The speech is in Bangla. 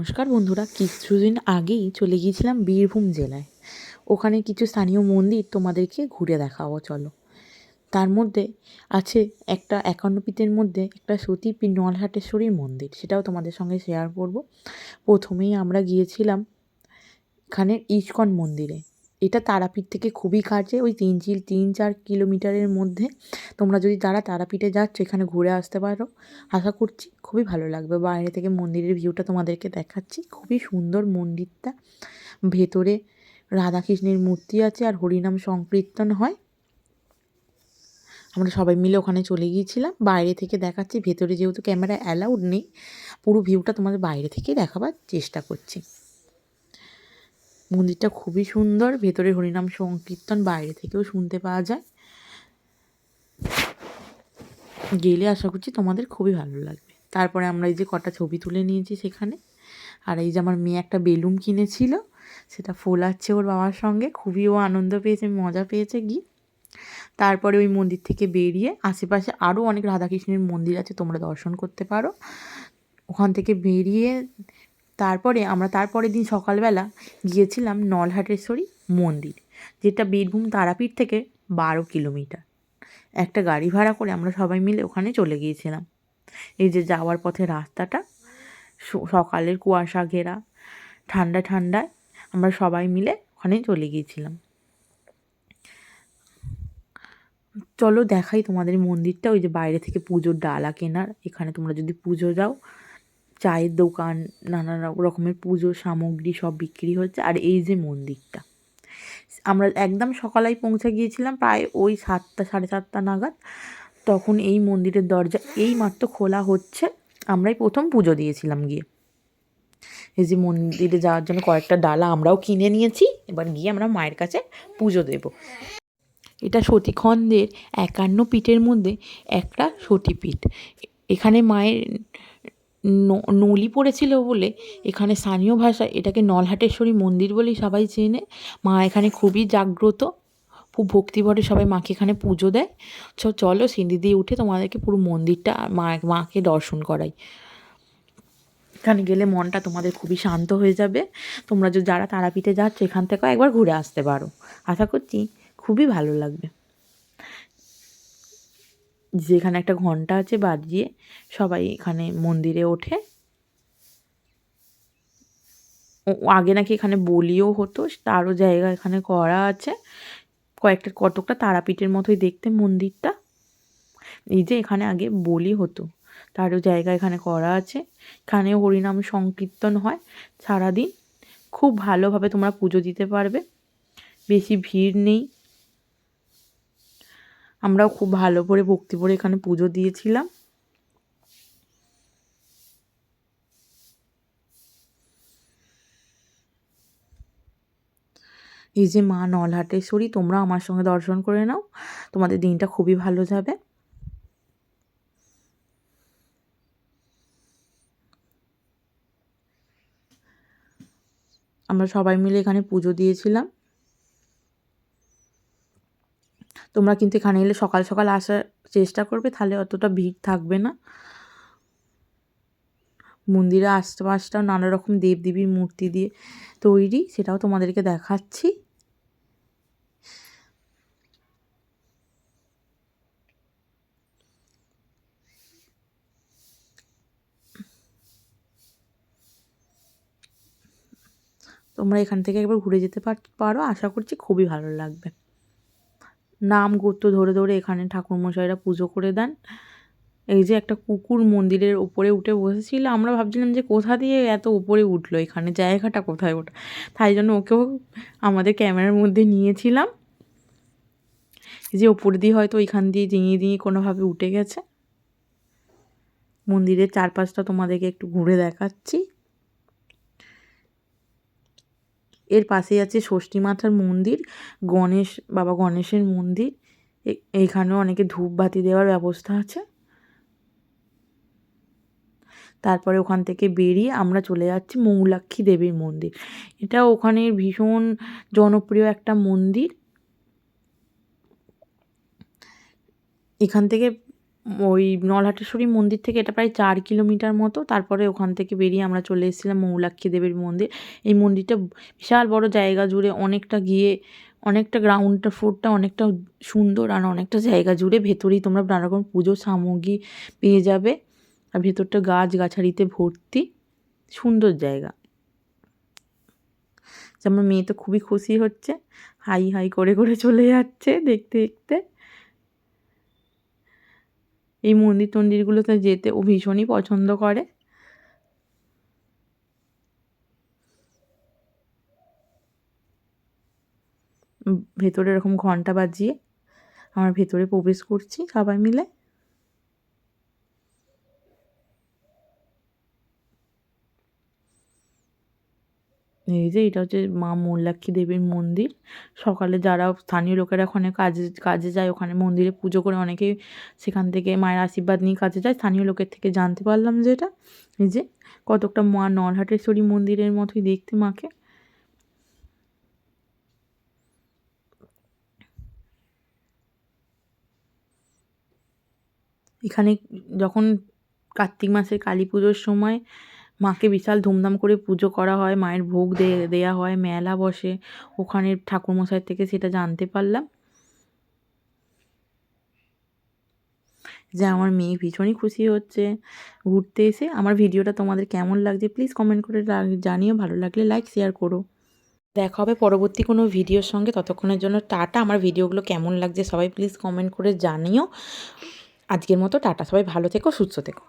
নমস্কার বন্ধুরা, কিছুদিন আগেই চলে গিয়েছিলাম বীরভূম জেলায়। ওখানে কিছু স্থানীয় মন্দির তোমাদেরকে ঘুরে দেখাবো, চলো। তার মধ্যে আছে একটা একান্নপীঠের মধ্যে একটা সতীপীঠ নলহাটেশ্বরীর মন্দির, সেটাও তোমাদের সঙ্গে শেয়ার করব। প্রথমেই আমরা গিয়েছিলাম এখানে ইস্কন মন্দিরে। এটা তারাপীঠ থেকে খুবই কাছে, ওই তিন চিল, তিন চার কিলোমিটারের মধ্যে। তোমরা যদি তারা তারাপীঠে যাচ্ছ, এখানে ঘুরে আসতে পারো। আশা করছি খুবই ভালো লাগবে। বাইরে থেকে মন্দিরের ভিউটা তোমাদেরকে দেখাচ্ছি। খুবই সুন্দর মন্দিরটা। ভেতরে রাধাকৃষ্ণের মূর্তি আছে আর হরিনাম সংকীর্তন হয়। আমরা সবাই মিলে ওখানে চলে গিয়েছিলাম। বাইরে থেকে দেখাচ্ছি। ভেতরে যেহেতু ক্যামেরা অ্যালাউড নেই, পুরো ভিউটা তোমাদের বাইরে থেকে দেখাবার চেষ্টা করছি। মন্দিরটা খুবই সুন্দর। ভেতরে হরিনাম সংকীর্তন, বাইরে থেকেও শুনতে পাওয়া যায়। গেলে আশা করছি তোমাদের খুবই ভালো লাগবে। তারপরে আমরা এই যে কটা ছবি তুলে নিয়েছি সেখানে। আর এই যে আমার মেয়ে একটা বেলুন কিনেছিল, সেটা ফোলাচ্ছে ওর বাবার সঙ্গে। খুবই ও আনন্দ পেয়েছে, মজা পেয়েছে গিয়ে। তারপরে ওই মন্দির থেকে বেরিয়ে আশেপাশে আরও অনেক রাধাকৃষ্ণের মন্দির আছে, তোমরা দর্শন করতে পারো। ওখান থেকে বেরিয়ে তারপরে আমরা তারপরের দিন সকালবেলা গিয়েছিলাম নলহাটেশ্বরী মন্দির, যেটা বীরভূম তারাপীঠ থেকে বারো কিলোমিটার। একটা গাড়ি ভাড়া করে আমরা সবাই মিলে ওখানে চলে গিয়েছিলাম। এই যে যাওয়ার পথে রাস্তাটা সকালের কুয়াশা ঘেরা, ঠান্ডা ঠান্ডায় আমরা সবাই মিলে ওখানে চলে গিয়েছিলাম। চলো দেখাই তোমাদের মন্দিরটা, ওই যে বাইরে থেকে পুজোর ডালা কেনার, এখানে তোমরা যদি পুজো যাও চায়ের দোকান, নানা রকমের পুজোর সামগ্রী সব বিক্রি হচ্ছে। আর এই যে মন্দিরটা, আমরা একদম সকালেই পৌঁছে গিয়েছিলাম প্রায় ওই সাতটা, সাড়ে সাতটা নাগাদ। তখন এই মন্দিরের দরজা এই মাত্র খোলা হচ্ছে। আমরাই প্রথম পুজো দিয়েছিলাম গিয়ে। এই যে মন্দিরে যাওয়ার জন্য কয়েকটা ডালা আমরাও কিনে নিয়েছি। এবার গিয়ে আমরা মায়ের কাছে পুজো দেব। এটা সতীখণ্ডের একান্ন পীঠের মধ্যে একটা সতীপীঠ। এখানে মায়ের নলি পড়েছিল বলে এখানে স্থানীয় ভাষায় এটাকে নলহাটেশ্বরী মন্দির বলেই সবাই চেনে। মা এখানে খুবই জাগ্রত। খুব ভক্তিভরে সবাই মাকে এখানে পুজো দেয়। চ, চলো সিঁড়ি দিয়ে উঠে তোমাদেরকে পুরো মন্দিরটা মা, মাকে দর্শন করাই। এখানে গেলে মনটা তোমাদের খুবই শান্ত হয়ে যাবে। তোমরা যদি যারা তারাপীঠে যাচ্ছ এখান থেকেও একবার ঘুরে আসতে পারো। আশা করছি খুবই ভালো লাগবে। যেখানে একটা ঘণ্টা আছে বাজিয়ে সবাই এখানে মন্দিরে ওঠে। আগে নাকি এখানে বলিও হতো, তারও জায়গা এখানে করা আছে। কয়েকটা, কতকটা তারাপীঠের মতোই দেখতে মন্দিরটা। এই যে এখানে আগে বলি হতো, তারও জায়গা এখানে করা আছে। এখানেও হরিনাম সংকীর্তন হয় সারাদিন। খুব ভালোভাবে তোমরা পুজো দিতে পারবে। বেশি ভিড় নেই। আমরাও খুব ভালো করে ভক্তি করে এখানে পুজো দিয়েছিলাম। এই যে মা নলহাটেশ্বরী, তোমরা আমার সঙ্গে দর্শন করে নাও। তোমাদের দিনটা খুবই ভালো যাবে। আমরা সবাই মিলে এখানে পুজো দিয়েছিলাম। তোমরা কিন্তু এখানে এলে সকাল সকাল আসার চেষ্টা করবে, তাহলে অতটা ভিড় থাকবে না। মন্দিরে আশপাশটাও নানা রকম দেবদেবীর মূর্তি দিয়ে তৈরি, সেটাও তোমাদেরকে দেখাচ্ছি। তোমরা এখান থেকে একবার ঘুরে যেতে পারো, আশা করছি খুবই ভালো লাগবে। নাম গোত্র ধরে ধরে এখানে ঠাকুরমশাইরা পুজো করে দেন। এই যে একটা কুকুর মন্দিরের উপরে উঠে বসেছিল, আমরা ভাবছিলাম যে কোথা দিয়ে এত উপরে উঠল এখানে, জায়গাটা কোথায় ওটা? তাই জন্য ওকেও আমাদের ক্যামেরার মধ্যে নিয়েছিলাম। যে ওপর দিয়ে হয়তো ওইখান দিয়ে ডিঙিয়ে ডিঙিয়ে কোনোভাবে উঠে গেছে। মন্দিরের চারপাশটা তোমাদেরকে একটু ঘুরে দেখাচ্ছি। এর পাশেই আছে ষষ্ঠী মাতার মন্দির, গণেশ, বাবা গণেশের মন্দির। এইখানেও অনেকে ধূপবাতি দেওয়ার ব্যবস্থা আছে। তারপরে ওখান থেকে বেরিয়ে আমরা চলে যাচ্ছি মৌলাক্ষী দেবীর মন্দির। এটা ওখানে ভীষণ জনপ্রিয় একটা মন্দির। এখান থেকে ওই নলহাটেশ্বরী মন্দির থেকে এটা প্রায় চার কিলোমিটার মতো। তারপরে ওখান থেকে বেরিয়ে আমরা চলে এসেছিলাম মৌলাক্ষী দেবীর মন্দির। এই মন্দিরটা বিশাল বড় জায়গা জুড়ে অনেকটা গিয়ে অনেকটা গ্রাউন্ডটা ফ্লোরটা অনেকটা সুন্দর আর অনেকটা জায়গা জুড়ে ভেতরেই তোমরা নানা রকম পুজোর সামগ্রী পেয়ে যাবে। আর ভেতরটা গাছ গাছগাছালিতে ভর্তি। সুন্দর জায়গা। যে আমার মেয়ে তো খুবই খুশি হচ্ছে। হাই হাই করে করে চলে যাচ্ছে দেখতে দেখতে। এই মন্দির টন্দিরগুলোতে যেতে ও ভীষণই পছন্দ করে। ভেতরে এরকম ঘণ্টা বাজিয়ে আমার ভেতরে প্রবেশ করছি সবাই মিলে। এই যে এটা হচ্ছে মা মূলাক্ষী দেবীর মন্দির। সকালে যারা স্থানীয় লোকেরা ওখানে কাজে কাজে যায়, ওখানে মন্দিরে পুজো করে অনেকেই সেখান থেকে মায়ের আশীর্বাদ নিয়ে কাজে যায়। স্থানীয় লোকের থেকে জানতে পারলাম যে এটা। এই যে কতকটা মা নরহাটেশ্বরী মন্দিরের মতোই দেখতে মাকে। এখানে যখন কার্তিক মাসের কালী পুজোর সময় মাকে বিশাল ধুমধাম করে পুজো করা হয় মায়ের ভোগ দে দেওয়া হয় মেলা বসে। ওখানে ঠাকুরমশাই থেকে সেটা জানতে পারলাম। যে আমার মেয়ে ভীষণই খুশি হচ্ছে ঘুরতে এসে। আমার ভিডিওটা তোমাদের কেমন লাগছে প্লিজ কমেন্ট করে জানিও। ভালো লাগলে লাইক শেয়ার করো। দেখা হবে পরবর্তী কোনো ভিডিওর সঙ্গে। ততক্ষণের জন্য টাটা। আমার ভিডিওগুলো কেমন লাগছে সবাই প্লিজ কমেন্ট করে জানিও। আজকের মতো টাটা। সবাই ভালো থেকো সুস্থ থেকো।